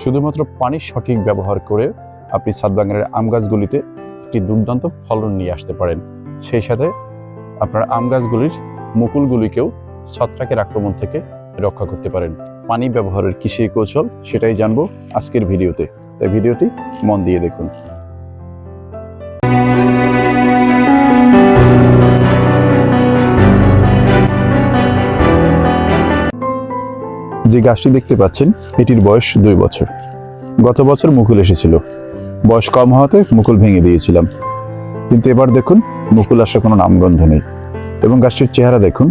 শুধুমাত্র পানির সঠিক ব্যবহার করে আপনি সাদবাগানের আম গাছগুলিতে একটি দুর্দান্ত ফলন নিয়ে আসতে পারেন। সেই সাথে আপনার আম গাছগুলির মুকুলগুলিকেও ছত্রাকের আক্রমণ থেকে রক্ষা করতে পারেন। পানি ব্যবহারের কৃষি কৌশল সেটাই জানব আজকের ভিডিওতে। তাই ভিডিওটি মন দিয়ে দেখুন। যে গাছটি দেখতে পাচ্ছেন, এটির বয়স দুই বছর। গত বছর মুকুল এসেছিল। বয়স কম হওয়াতে মুকুল ভেঙে দিয়েছিলাম। কিন্তু এবার দেখুন, মুকুল আসার কোনো নামগন্ধ নেই। এবং গাছটির চেহারা দেখুন,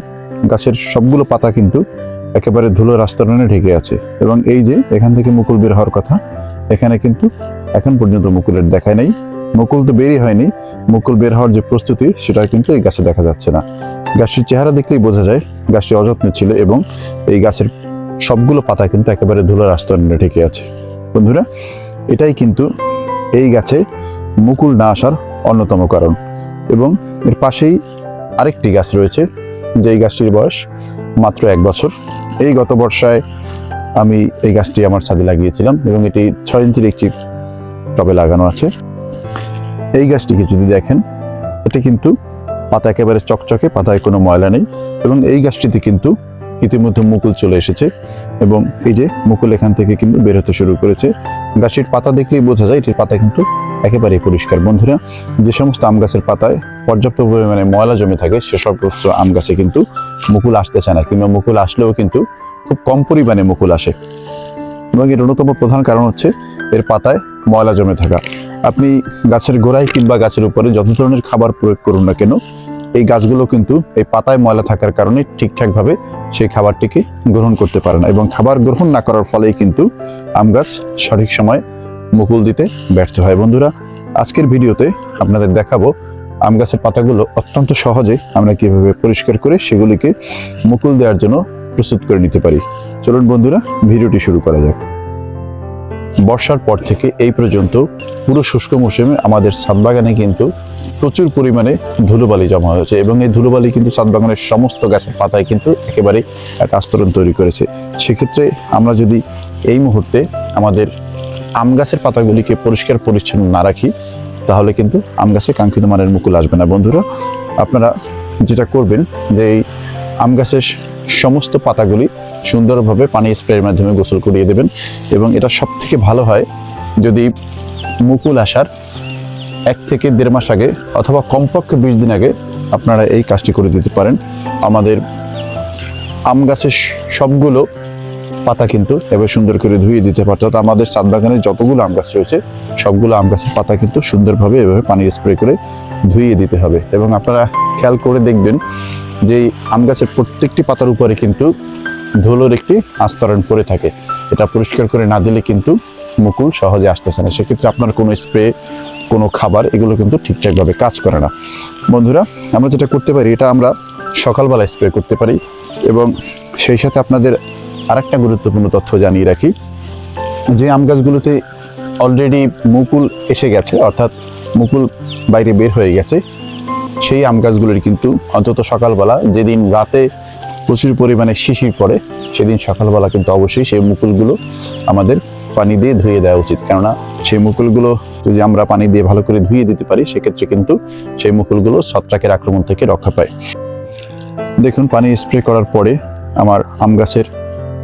গাছের সবগুলো পাতা কিন্তু একেবারে ধুলোর আস্তরণে ঢেকে আছে। এবং এই যে এখান থেকে মুকুল বের হওয়ার কথা, এখানে কিন্তু এখন পর্যন্ত মুকুলের দেখায় নেই। মুকুল তো বেরই হয়নি। মুকুল বের হওয়ার যে প্রস্তুতি, সেটা কিন্তু এই গাছে দেখা যাচ্ছে না। গাছটির চেহারা দেখলেই বোঝা যায়, গাছটি অযত্ন ছিল এবং এই গাছের সবগুলো পাতা কিন্তু একেবারে ধুলোর আস্তরণে ঢেকে আছে। বন্ধুরা, এটাই কিন্তু এই গাছে মুকুল না আসার অন্যতম কারণ। এবং এর পাশেই আরেকটি গাছ রয়েছে, যেই গাছটির বয়স মাত্র এক বছর। এই গত বর্ষায় আমি এই গাছটি আমার ছাদে লাগিয়েছিলাম এবং এটি ছয় ইঞ্চির একটি টবে লাগানো আছে। এই গাছটিকে যদি দেখেন, এটি কিন্তু পাতা একেবারে চকচকে, পাতায় কোনো ময়লা নেই। এবং এই গাছটিতে কিন্তু ইতিমধ্যে মুকুল চলে এসেছে এবং এই যে মুকুল এখান থেকে কিন্তু বের হতে শুরু করেছে। গাছের পাতা দেখলেই বোঝা যায়, এটির পাতা কিন্তু একেবারে পরিষ্কার। বন্ধুরা, যে সমস্ত আম গাছের পাতায় পর্যাপ্ত পরিমাণে ময়লা জমে থাকে সেসব আম গাছে কিন্তু মুকুল আসতে চায় না, কিংবা মুকুল আসলেও কিন্তু খুব কম পরিমাণে মুকুল আসে। এবং এর অন্যতম প্রধান কারণ হচ্ছে এর পাতায় ময়লা জমে থাকা। আপনি গাছের গোড়ায় কিংবা গাছের উপরে যত ধরনের খাবার প্রয়োগ করুন না কেন এই গাছগুলো কিন্তু এই পাতায় ময়লা থাকার কারণে ঠিকঠাকভাবে সেই খাবারটিকে গ্রহণ করতে পারে না এবং খাবার গ্রহণ না করার ফলেই কিন্তু আম গাছ সঠিক সময় মুকুল দিতে ব্যর্থ হয়। বন্ধুরা, আজকের ভিডিওতে আপনাদের দেখাবো আম গাছের পাতাগুলো অত্যন্ত সহজে আমরা কীভাবে পরিষ্কার করে সেগুলিকে মুকুল দেওয়ার জন্য প্রস্তুত করে নিতে পারি। চলুন বন্ধুরা, ভিডিওটি শুরু করা যাক। বর্ষার পর থেকে এই পর্যন্ত পুরো শুষ্ক মৌসুমে আমাদের ছাদবাগানে কিন্তু প্রচুর পরিমাণে ধুলোবালি জমা হয়েছে এবং এই ধুলোবালি কিন্তু ছাদবাগানের সমস্ত গাছের পাতায় কিন্তু একেবারে একটা আস্তরণ তৈরি করেছে। সেক্ষেত্রে আমরা যদি এই মুহূর্তে আমাদের আম গাছের পাতাগুলিকে পরিষ্কার পরিচ্ছন্ন না রাখি, তাহলে কিন্তু আম গাছে কাঙ্ক্ষিত মানের মুকুল আসবে না। বন্ধুরা, আপনারা যেটা করবেন যে এই আম গাছের সমস্ত পাতাগুলি সুন্দরভাবে পানি স্প্রের মাধ্যমে গোসল করিয়ে দেবেন এবং এটা সব থেকে ভালো হয় যদি মুকুল আসার এক থেকে দেড় মাস আগে অথবা কমপক্ষে বিশ দিন আগে আপনারা এই কাজটি করে দিতে পারেন। আমাদের আম গাছের সবগুলো পাতা কিন্তু এবার সুন্দর করে ধুয়ে দিতে পারতো অর্থাৎ আমাদের চাঁদ বাগানে যতগুলো আম গাছ রয়েছে, সবগুলো আম গাছের পাতা কিন্তু সুন্দরভাবে এভাবে পানি স্প্রে করে ধুইয়ে দিতে হবে। এবং আপনারা খেয়াল করে দেখবেন যে আম গাছের প্রত্যেকটি পাতার উপরে কিন্তু ধুলোর একটি আস্তরণ পড়ে থাকে। এটা পরিষ্কার করে না দিলে কিন্তু মুকুল সহজে আসতেছে না। সেক্ষেত্রে আপনার কোনো স্প্রে কোনো খাবার, এগুলো কিন্তু ঠিকঠাকভাবে কাজ করে না। বন্ধুরা, আমরা যেটা করতে পারি, এটা আমরা সকালবেলা স্প্রে করতে পারি এবং সেই সাথে আপনাদের আরেকটা গুরুত্বপূর্ণ তথ্য জানিয়ে রাখি যে আম গাছগুলোতে অলরেডি মুকুল এসে গেছে, অর্থাৎ মুকুল বাইরে বের হয়ে গেছে। সেই আম গাছগুলির কিন্তু অন্তত সকালবেলা, যেদিন রাতে প্রচুর পরিমাণে শিশির পড়ে, সেদিন সকালবেলা কিন্তু অবশ্যই সেই মুকুলগুলো আমাদের পানি দিয়ে ধুয়ে দেওয়া উচিত। কেননা সেই মুকুলগুলো যদি আমরা পানি দিয়ে ভালো করে ধুয়ে দিতে পারি, সেক্ষেত্রে কিন্তু সেই মুকুলগুলো ছত্রাকের আক্রমণ থেকে রক্ষা পায়। দেখুন, পানি স্প্রে করার পরে আমার আম গাছের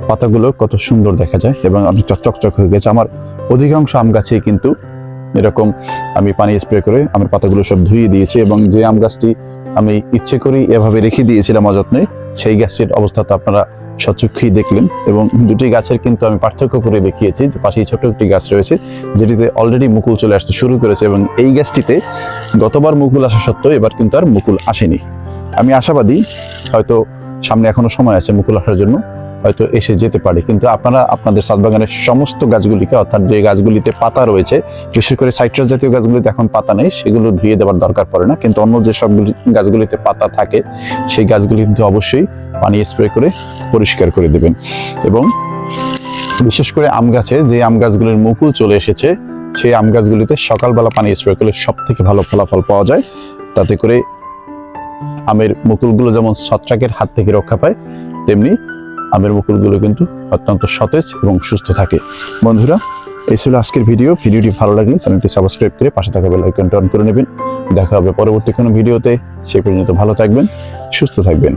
পাতাগুলো কত সুন্দর দেখা যায় এবং অনেকটা চকচক হয়ে গেছে। আমার অধিকাংশ আম গাছেই কিন্তু এরকম আমি পানি স্প্রে করে আমার পাতাগুলো সব ধুয়ে দিয়েছি এবং যে আম গাছটি আমি ইচ্ছে করেই এভাবে রেখে দিয়েছিলাম অযত্নে সেই গাছটির অবস্থা তো আপনারা সচক্ষেই দেখলেন এবং দুটি গাছের কিন্তু আমি পার্থক্য করে দেখিয়েছি যে পাশেই ছোট একটি গাছ রয়েছে, যেটিতে অলরেডি মুকুল চলে আসতে শুরু করেছে এবং এই গাছটিতে গতবার মুকুল আসা সত্ত্বেও এবার কিন্তু আর মুকুল আসেনি। আমি আশাবাদী, হয়তো সামনে এখনও সময় আছে মুকুল আসার জন্য হয়তো এসে যেতে পারে। কিন্তু আপনারা আপনাদের সাতবাগানের সমস্ত গাছগুলিকে, অর্থাৎ যে গাছগুলিতে পাতা রয়েছে, বিশেষ করে সাইট্রাস জাতীয় গাছগুলিতে এখন পাতা নেই, সেগুলো ধুয়ে দেওয়ার দরকার পড়ে না। কিন্তু অন্য যে সবগুলি গাছগুলিতে পাতা থাকে, সেই গাছগুলি কিন্তু অবশ্যই পানি স্প্রে করে পরিষ্কার করে দেবেন। এবং বিশেষ করে আম গাছে যে আম গাছগুলির মুকুল চলে এসেছে, সেই আম গাছগুলিতে সকালবেলা পানি স্প্রে করলে সব থেকে ভালো ফলাফল পাওয়া যায়। তাতে করে আমের মুকুলগুলো যেমন ছত্রাকের হাত থেকে রক্ষা পায়, তেমনি আমের মুকুলগুলো কিন্তু অত্যন্ত সতেজ এবং সুস্থ থাকে। বন্ধুরা, এই ছিল আজকের ভিডিও। ভিডিওটি ভালো লাগলে চ্যানেলটি সাবস্ক্রাইব করে পাশে থাকা বেল আইকনটি অন করে নেবেন। দেখা হবে পরবর্তী কোনো ভিডিওতে। সে পর্যন্ত ভালো থাকবেন, সুস্থ থাকবেন।